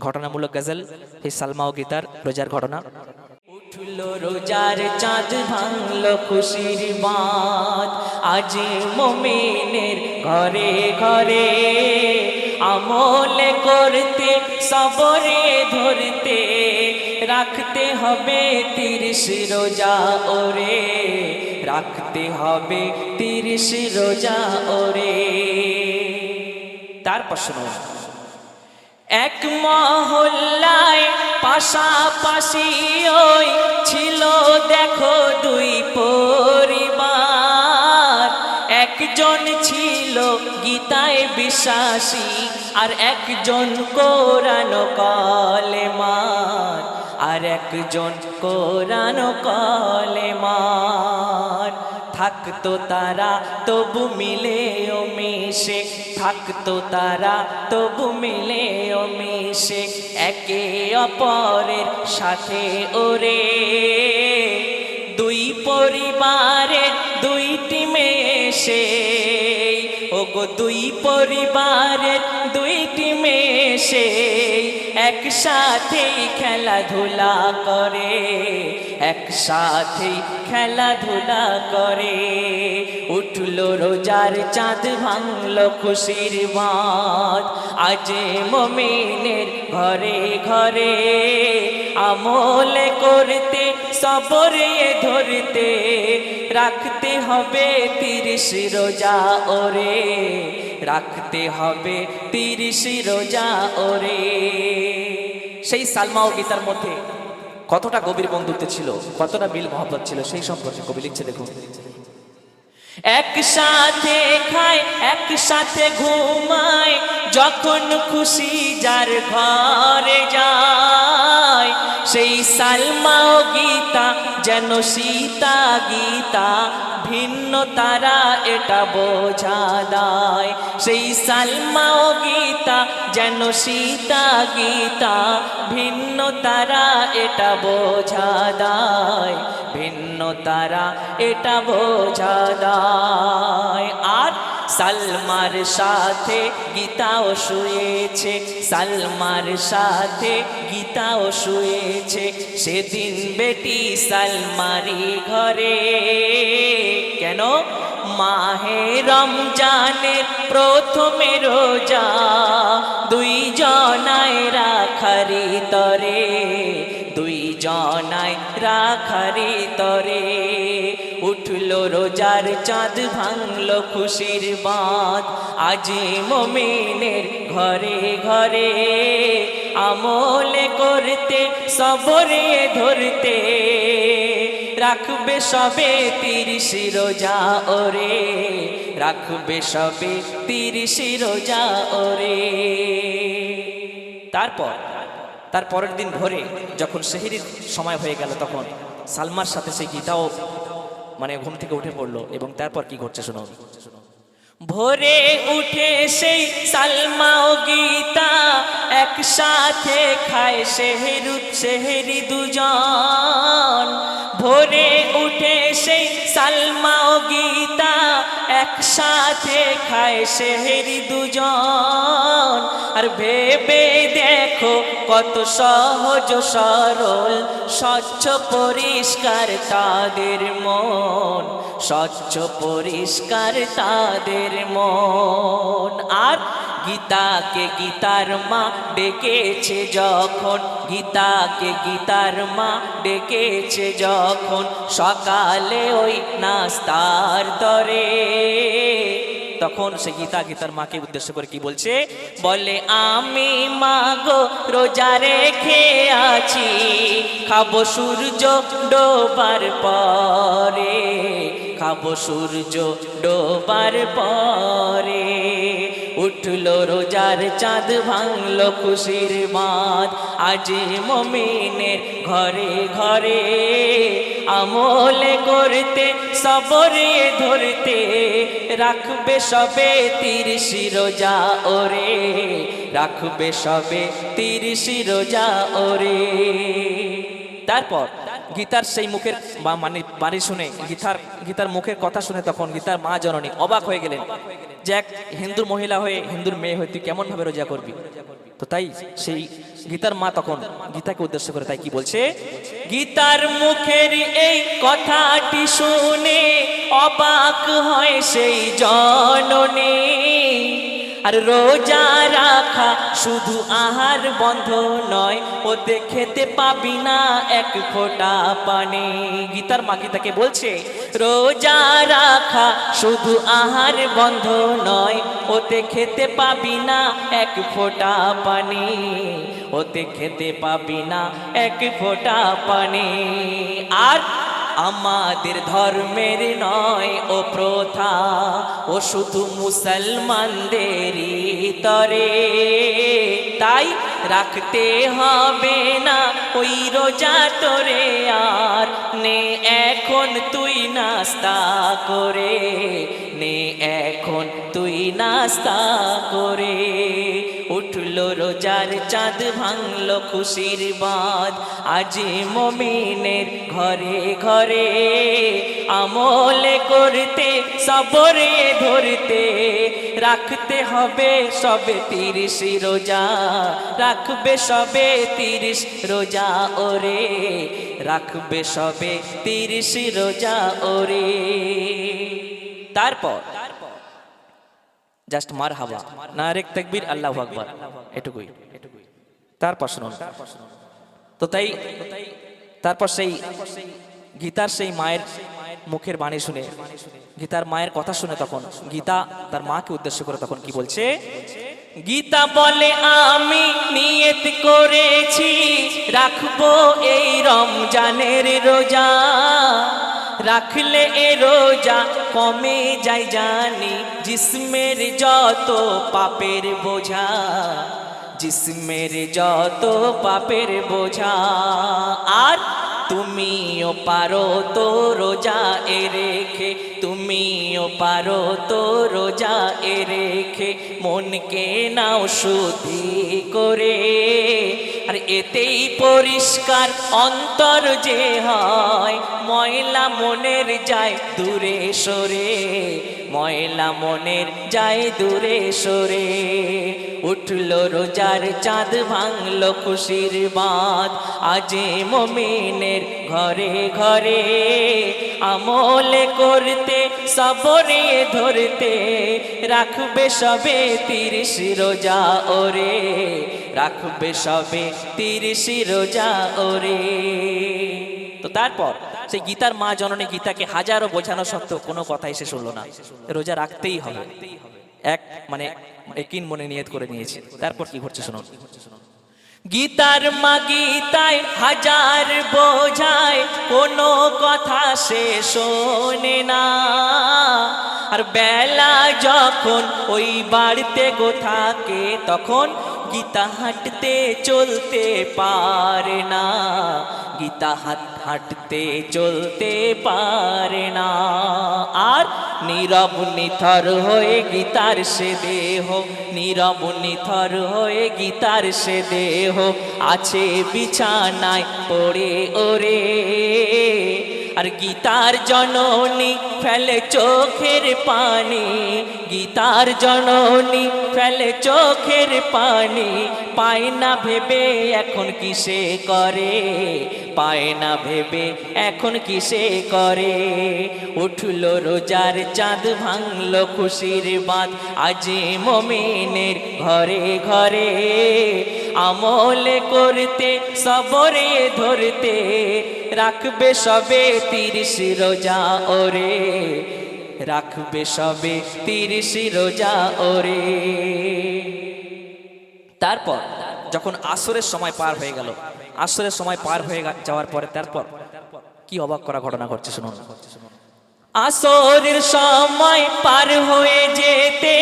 ঘটনামূলক গজল, হে সালমা ও গীতার রোজার ঘটনা। উঠল রোজার চাঁদ, ভাঙল খুশির বাঁধ। আজ মোমেনের ঘরে ঘরে আমলে করতে, সবরে ধরতে, রাখতে হবে তিরিশ রোজা ওরে। রাখতে হবে তিরিশ রোজা ওরে। তারপর শুনুন। এক মহল্লায় পাশাপাশি ওই ছিল, দেখো দুই পরিবার। একজন ছিল গীতায় বিশ্বাসী আর একজন কোরআন কলেমার। আর একজন কোরআন কলেমার। থাকতো তারা, তবু মিলে ও মিশে। থাকতো তারা, তবু মিলে ও মিশে। একে অপরের সাথে ওরে। দুই পরিবারের দুইটি মেশে ওগো দুই পরিবারের দুইটি মেশে একসাথে খেলাধুলা করে। একসাথে খেলাধুলা করে। উঠল রোজার চাঁদ, ভাঙল খুশির বাঁধ। আজ মমিনের ঘরে ঘরে আমলে করতে, সবরে ধরতে। রাখতে হবে তিরিশ রোজা ওরে। রাখতে হবে তিরিশ রোজা ওরে। সেই সালমা ও গীতার মধ্যে কতটা গভীর বন্ধুত্ব ছিল, কতটা মিল মহব্বত ছিল সেই সম্পর্কে কবি লিখছে, দেখুন। একসাথে খায়, একসাথে ঘুমায়, যখন খুশি যার ঘরে যায়। সেই সালমা ও গীতা, যেন সীতা গীতা, ভিন্ন তারা এটা বোঝা দেয়। সেই সালমা ও গীতা, যেন সীতা গীতা, ভিন্ন তারা এটা বোঝা দেয়। ভিন্ন তারা এটা বোঝা দেয়। আর সালমার সাথে গীতাও শুয়েছে, সালমার সাথে গীতাও শুয়েছে। সেদিন বেটি সালমারি ঘরে, কেন? মাহে রমজানের প্রথমে রোজা দুই জনায় রাখারি তরে দুই জনায় রাখারি তরে। উঠল রোজার চাঁদ, ভাঙল খুশির বাঁধ। আজ মমিনের ঘরে ঘরে আমলে করতে, সবরে ধরতে। রাখবে সবে তিরিশ রোজা ওরে, রাখবে সবে তিরিশ রোজা ওরে। তারপর, তার পরের দিন ভোরে যখন সেহেরির সময় হয়ে গেল তখন সালমার সাথে সেই গীতাও মানে ঘুম থেকে উঠে পড়ল এবং তারপর কি ঘটছে শোনো। ভোরে উঠে সেই সালমা ও গীতা একসাথে খায় সেহেরু সেহেরি দুজন। ভোরে উঠে সেই সালমা ও গীতা একসাথে খায় সেহেরি দুজন। আর ভেবে দেখো কত সহজ সরল, স্বচ্ছ পরিষ্কার তাদের মন, স্বচ্ছ পরিষ্কার তাদের মন। আর গীতাকে গীতার মা ডেকেছে যখন, গীতাকে গীতার মা ডেকেছে যখন, সকালে ওই নাস্তার তরে তখন সে গীতা গীতার মাকে উদ্দেশ্য করে কি বলছে? বলে, আমি মাগো, রোজা রেখে আছি, খাব সূর্য ডোবার পরে, খাব সূর্য ডোবার পরে। উঠল রোজার চাঁদ, ভাঙল খুশির বাঁধ। আজ মমিনের ঘরে ঘরে আমলে করতে, সবরে ধরতে রাখবে সবে তিরিশি রোজা ওরে, রাখবে সবে তিরিশি রোজা ওরে। তারপর গীতার সেই মুখের বা মানে বাড়ি শুনে, গীতার গীতার মুখের কথা শুনে তখন গীতার মা জননী অবাক হয়ে গেলেন। যে এক হিন্দু মহিলা হয়ে, হিন্দুর মেয়ে হয়ে তুই কেমন ভাবে রোজা করবি? তো তাই সেই গীতার মা তখন গীতাকে উদ্দেশ্য করে তাই কি বলছে? গীতার মুখের এই কথাটি শুনে অবাক হয় সেই জননী। আর রোজা রাখা শুধু আহার বন্ধ নয়, ওতে খেতে পাবি না এক ফোঁটা পানি। গীতার মা গীতাকে বলছে? রোজা রাখা শুধু আহার বন্ধ নয়, ওতে খেতে পাবি না এক ফোঁটা পানি। ওতে খেতে পাবি না এক ফোঁটা পানি। আর আমাদের ধর্মের নয় ও প্রথা ও শুধু মুসলমানদেরই তরে। তাই রাখতে হবে না, ওই রোজা তোরে আর নে, এখন তুই নাস্তা করে। নে, এখন তুই নাস্তা করে। উঠল রোজার চাঁদ, ভাঙলো খুশির বাদ আজি মমিনের ঘরে ঘরে আমলে করতে, সবরে ধরতে। রাখতে হবে সবে তিরিশ রোজা। রাখবে সবে তিরিশ রোজা, ওরে। রাখবে সবে তিরিশ রোজা, ওরে। তারপর, জাস্ট মার হাবা না রেক তাকবীর, আল্লাহু আকবার। এটুকুই। তারপর শুনুন। তো তাই, তারপর সেই গীতার সেই মায়ের মুখের বাণী শুনে। গীতার মায়ের কথা শুনে তখন, গীতা তার মাকে উদ্দেশ্য করে তখন কি বলছে? গীতা বলে, আমি নিয়ত করেছি, রাখব এই রমজানের রোজা। রাখলে এ রোজা কমে যাই জানি, জিসমের যত পাপের বোঝা। জিসমের যত পাপের বোঝা। আর তুমিও পারো তো রোজা এ রেখে, তুমিও পারো তো রোজা এ রেখে, মনকে নাও শুদ্ধি করে। আর এতেই পরিষ্কার অন্তর যে হয়, ময়লা মনের যায় দূরে সরে। ময়লা মনের যায় দূরে সরে। উঠল রোজার চাঁদ, ভাঙল খুশির বাঁধ। আজে মমিনের ঘরে ঘরে আমলে করতে, সবরে ধরতে। রাখবে সবে তিরিশ রোজা ওরে, রাখবে সবে তিরিশ রোজা ওরে। তো তারপর সেই গীতার মা জননী গীতাকে হাজারো বোঝানো সত্ত্বেও কোনো কথাই সে শুনলো না। রোজা রাখতেই হবে। এক মানে একিন মনে নিয়ত করে নিয়েছে। তারপর কি ঘটছে শুনুন। গীতার মা গীতায় হাজার বোঝায়, কোনো কথা সে শোনে না। আর বেলা যখন ওই বাড়িতে গো থাকে, তখন গীতা হাঁটতে চলতে পারে না। গীতা হাত হাঁটতে চলতে পারে না। আর নীরব নিথর হয়ে গীতার সে দেহ, নীরব নিথর হয়ে গীতার সে দেহ আছে বিছানায় পড়ে ওরে। আর গীতার জননী ফেলে চোখের পানি। গীতার জননী ফেলে চোখের পানি। পায় না ভেবে এখন কিসে করে? পায় না ভেবে, এখন কিসে করে? উঠল রোজার চাঁদ, ভাঙল খুশির বাঁধ। আজি মমিনের ঘরে ঘরে আমলে করতে, সবরে ধরতে। রাখবে সবে তিরিশ রোজা ওরে, রাখবে সবে তিরিশ রোজা ওরে। তারপর যখন আসরের সময় পার হয়ে গেল আসরের সময় পার হয়ে যাওয়ার পরে, তারপর কি অবাক করা ঘটনা ঘটছে শুনুন। আসরের সময় পার হয়ে যেতে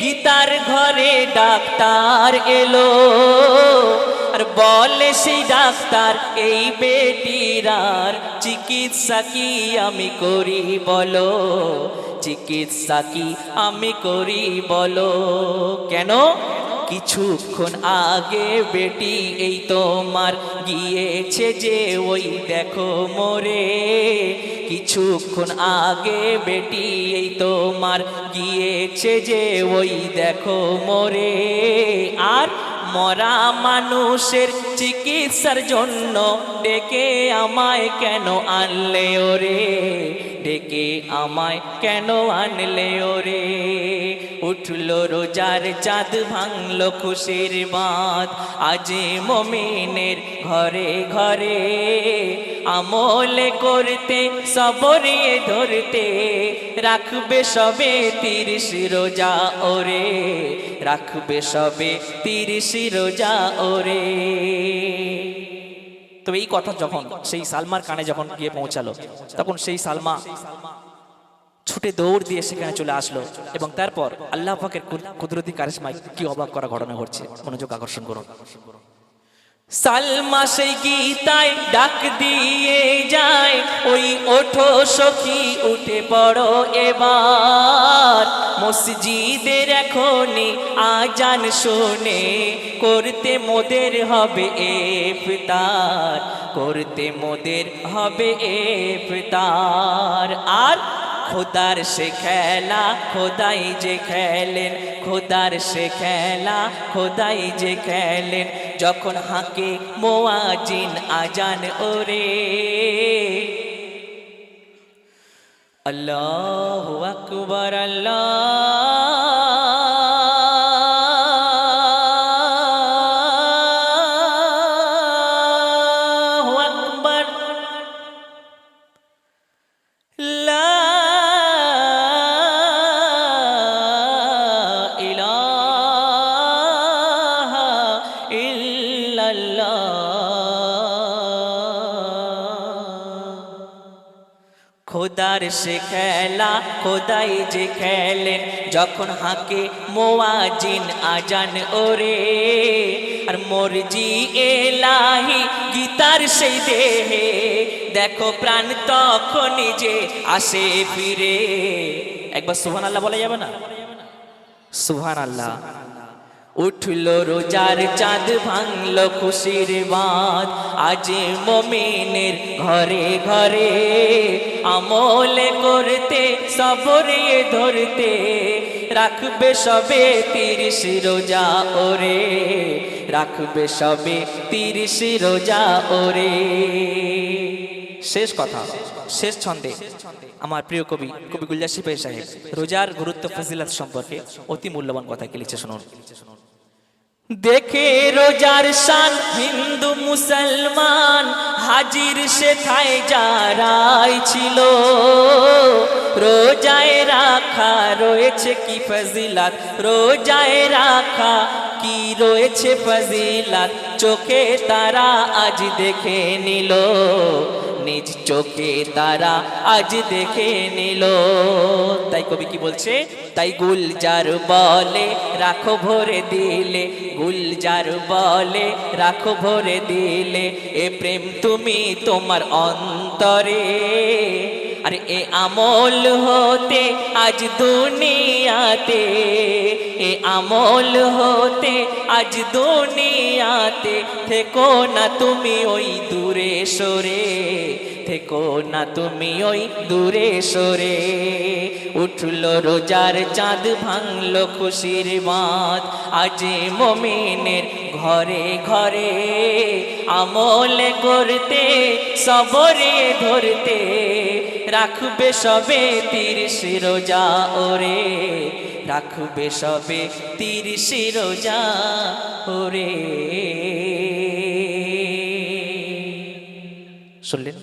গীতার ঘরে ডাক্তার এলো। আর বলে সেই ডাক্তার, এই বেটিরার চিকিৎসা কি আমি করি বলো? চিকিৎসা কি আমি করি বলো? কেন? কিছুক্ষণ আগে বেটি এই তোমার গিয়েছে যে ওই দেখো মোরে। কিছুক্ষণ আগে বেটি এই তোমার গিয়েছে যে ওই দেখো মোরে। আর মরা মানুষের চিকিৎসার জন্য ডেকে আমায় কেন আনলে ওরে? ডেকে আমায় কেন আনলে ওরে? উঠল রোজার চাঁদ, ভাঙল খুশির বাঁধ। আজ মমিনের ঘরে ঘরে আমলে করতে সবরিয়ে ধরতে। রাখবে সবে তিরিশ রোজা ওরে। রাখবে সবে তিরিশ রোজা ওরে। তবে এই কথা যখন, সেই সালমার কানে যখন গিয়ে পৌঁছালো, তখন সেই সালমা ছুটে দৌড় দিয়ে সেখানে চলে আসলো এবং তারপর আল্লাহ পাকের কুদরতি কারিশমায় কি অবাক করা ঘটনা ঘটছে, মনোযোগ আকর্ষণ করুন। সালমা সেই গীতায় ডাক দিয়ে যায়, ওই ওঠো সখী, উঠে পড়ো এবার। মসজিদের এখনই আজান শোনে, করতে মোদের হবে এফতার করতে মোদের হবে এফতার আর খোদার সে খেলা, খোদাই যে খেলেন, খোদার সে খেলা, খোদাই যে খেলেন। যখন হাঁকে মোয়াজিন আজান, ওরে। আল্লাহ আকবর, আল্লাহ সে খেলা, খোদাই যে খেলেন। যখন হাঁকে মোয়াজিন, আজান ওরে। আর মরজি এলাহি, গীতার সেই দেহে। দেখো প্রাণ তখনই যে আসে ফিরে। একবার সুহান আল্লাহ বলা যাবে না? সুহান আল্লাহ উঠল রোজার চাঁদ, ভাঙল খুশির বাঁধ। আজ মমিনের ঘরে ঘরে আমলে করতে, সবরে ধরতে। রাখবে সবে তিরিশ রোজা ওরে, রাখবে সবে তিরিশ রোজা ওরে। শেষ কথা, শেষ ছন্দে আমার প্রিয় কবি কবি গুলজার সিপাহী সাহেব, রোজার গুরুত্ব ফজিলাত সম্পর্কে অতি মূল্যবান কথা কে লিখছে শুনুন। দেখে রোজার শান, হিন্দু মুসলমান হাজির সে থায় যারাই ছিল। রোজায় রাখা রয়েছে কি ফজিলাত? রোজায় রাখা কি রয়েছে ফজিলাত। চোখে তারা আজ দেখে নিল। নিজ চোখে তারা আজ দেখে নিল। তাই কবি কি বলছে? তাই গুলজার বলে, রাখো ভরে দিলে। গুলজার বলে, রাখো ভরে দিলে। এ প্রেম তুমি তোমার অন্তরে। আরে এ আমল হতে আজ দুনিয়াতে, এ আমল হতে আজ দুনিয়াতে, থেকো না তুমি ওই দূরে সরে, থেকো না তুমি ওই দূরে সরে। উঠল রোজার চাঁদ, ভাঙল খুশির বাঁধ, আজ মমিনের ঘরে ঘরে। আমল করতে, সবরে ধরতে রাখবে সবে তিরিশ রোজা ওরে। রাখবে সবে তিরিশ রোজা ওরে। শুনলেন?